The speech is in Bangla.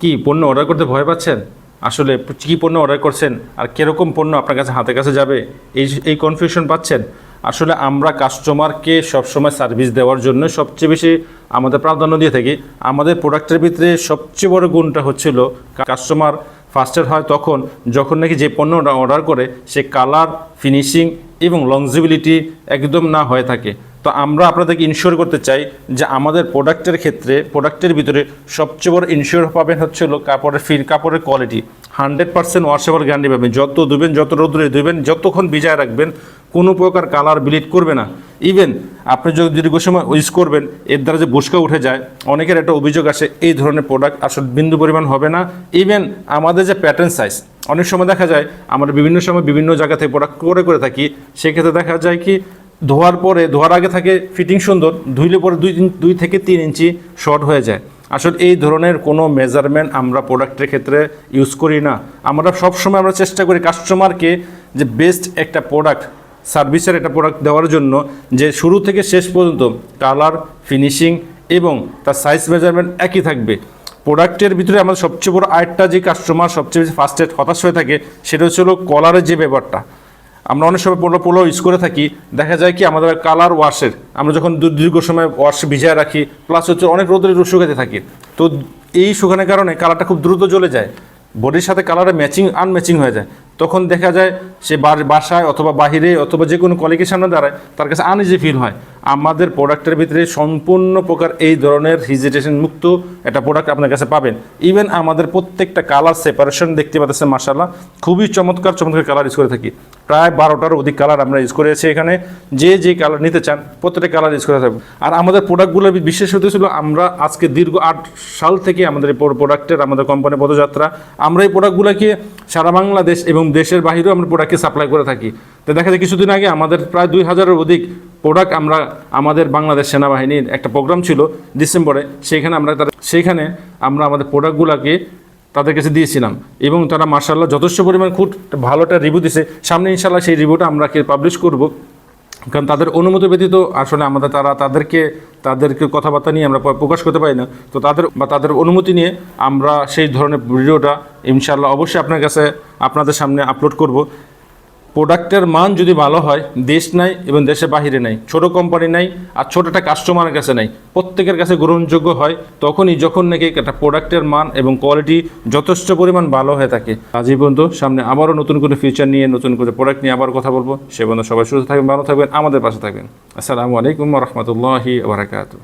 কি পণ্য অর্ডার করতে ভয় পাচ্ছেন? আসলে কী পণ্য অর্ডার করছেন? আর কীরকম পণ্য আপনার কাছে হাতে কাছে যাবে? এই এই কনফিউশন পাচ্ছেন। আসলে আমরা কাস্টমারকে সবসময় সার্ভিস দেওয়ার জন্য সবচেয়ে বেশি আমাদের প্রাধান্য দিয়ে থাকি। আমাদের প্রোডাক্টের ভিতরে সবচেয়ে বড় গুণটা হচ্ছিল কাস্টমার ফাস্টের হয় তখন, যখন নাকি যে পণ্যটা অর্ডার করে, সে কালার ফিনিশিং এবং লংজিবিলিটি একদম না হয়ে থাকে। তো আমরা আপনাদেরকে ইনশিওর করতে চাই যে আমাদের প্রোডাক্টের ক্ষেত্রে প্রোডাক্টের ভিতরে সবচেয়ে বড় ইনশিওর পাবেন হচ্ছে হলো কাপড়ের ফির কাপড়ের quality hundred percent washable guarantee পাবেন। যত ধুবেন, যত রোদ্রে ধুবেন, যতক্ষণ বিজায় রাখবেন কোনো প্রকার কালার ব্লিড করবে না। ইভেন আপনি যদি দীর্ঘ সময় ইউজ করবেন, এর দ্বারা যে বুসকা উঠে যায়, অনেকের একটা অভিযোগ আসে, এই ধরনের প্রোডাক্ট আসলে বিন্দু পরিমাণ হবে না। ইভেন আমাদের যে প্যাটার্ন সাইজ অনেক সময় দেখা যায়, আমরা বিভিন্ন সময় বিভিন্ন জায়গা থেকে প্রোডাক্ট করে করে থাকি। সেক্ষেত্রে দেখা যায় কি, ধোয়ার পরে, ধোয়ার আগে থাকে ফিটিং সুন্দর, ধুইলে পরে দুই দুই থেকে তিন ইঞ্চি শর্ট হয়ে যায়। আসলে এই ধরনের কোনো মেজারমেন্ট আমরা প্রোডাক্টের ক্ষেত্রে ইউজ করি না। আমরা সবসময় আমরা চেষ্টা করি কাস্টমারকে যে বেস্ট একটা প্রোডাক্ট সার্ভিসের একটা প্রোডাক্ট দেওয়ার জন্য যে শুরু থেকে শেষ পর্যন্ত কালার ফিনিশিং এবং তার সাইজ মেজারমেন্ট একই থাকবে। প্রোডাক্টের ভিতরে আমাদের সবচেয়ে বড় আরেকটা যে কাস্টমার সবচেয়ে বেশি ফার্স্ট এড হতাশ হয়ে থাকে, সেটা হচ্ছে হলো কলারের যে ব্যাপারটা। আমরা অনেক সময় পোলো পোলো ইউজ করে থাকি, দেখা যায় কি আমাদের কালার ওয়াশের আমরা যখন দীর্ঘ সময় ওয়াশ ভিজায় রাখি প্লাস হচ্ছে অনেক রোদের শুকাতে থাকি। তো এই শুকানোর কারণে কালারটা খুব দ্রুত জ্বলে যায়। বডির সাথে কালারে ম্যাচিং আনম্যাচিং হয়ে যায়। তখন দেখা যায় সে বাসায় অথবা বাহিরে অথবা যে কোনো কলিগের সামনে দাঁড়ায়, তার কাছে আনিজি ফিল হয়। আমাদের প্রোডাক্টের ভিতরে সম্পূর্ণ প্রকার এই ধরনের হিজিটেশন মুক্ত একটা প্রোডাক্ট আপনার কাছে পাবেন। ইভেন আমাদের প্রত্যেকটা কালার সেপারেশন দেখতে পাচ্ছেন মার্শাল্লাহ খুবই চমৎকার চমৎকার কালার ইউজ করে থাকি। প্রায় বারোটার অধিক কালার আমরা ইউজ করেছি এখানে। যে যে কালার নিতে চান, প্রত্যেকটা কালার ইউজ করে থাকব আর আমাদের প্রোডাক্টগুলো বিশেষ হতে ছিল, আমরা আজকে দীর্ঘ আট সাল থেকে আমাদের এই প্রোডাক্টের আমাদের কোম্পানির পদযাত্রা। আমরা এই প্রোডাক্টগুলোকে সারা বাংলাদেশ এবং দেশের বাইরেও আমরা প্রোডাক্টকে সাপ্লাই করে থাকি। তো দেখা যায় কিছুদিন আগে আমাদের প্রায় দুই হাজারের অধিক প্রোডাক্ট আমরা আমাদের বাংলাদেশ সেনাবাহিনীর একটা প্রোগ্রাম ছিল, ডিসেম্বরে। সেইখানে আমরা সেইখানে আমরা আমাদের প্রোডাক্টগুলোকে তাদের কাছে দিয়েছিলাম। এবং তারা মার্শাল্লাহ যথেষ্ট পরিমাণ খুব ভালো একটা রিভিউ দিছে। সামনে ইনশাল্লাহ সেই রিভিউটা আমরা পাবলিশ করব। কারণ তাদের অনুমতি ব্যতীত আসলে আমাদের তারা তাদেরকে তাদেরকে কথাবার্তা নিয়ে আমরা প্রকাশ করতে পারি না। তো তাদের বা তাদের অনুমতি নিয়ে আমরা সেই ধরনের ভিডিওটা ইনশাল্লাহ অবশ্যই আপনার কাছে, আপনাদের সামনে আপলোড করব। প্রোডাক্টের মান যদি ভালো হয়, দেশ নাই এবং দেশের বাহিরে নাই, ছোট কোম্পানি নাই আর ছোট একটা কাস্টমারের কাছে নাই, প্রত্যেকের কাছে গ্রহণযোগ্য হয়, তখনই যখন নাকি একটা প্রোডাক্টের মান এবং কোয়ালিটি যথেষ্ট পরিমাণ ভালো হয়ে থাকে। আজ এই পর্যন্ত, সামনে আবারও নতুন করে ফিচার নিয়ে, নতুন করে প্রোডাক্ট নিয়ে আবার কথা বলব। সে পর্যন্ত সবাই সুস্থ থাকবেন, ভালো থাকবেন, আমাদের পাশে থাকবেন। আসসালামু আলাইকুম রহমতুল্লাহি বারাকাতু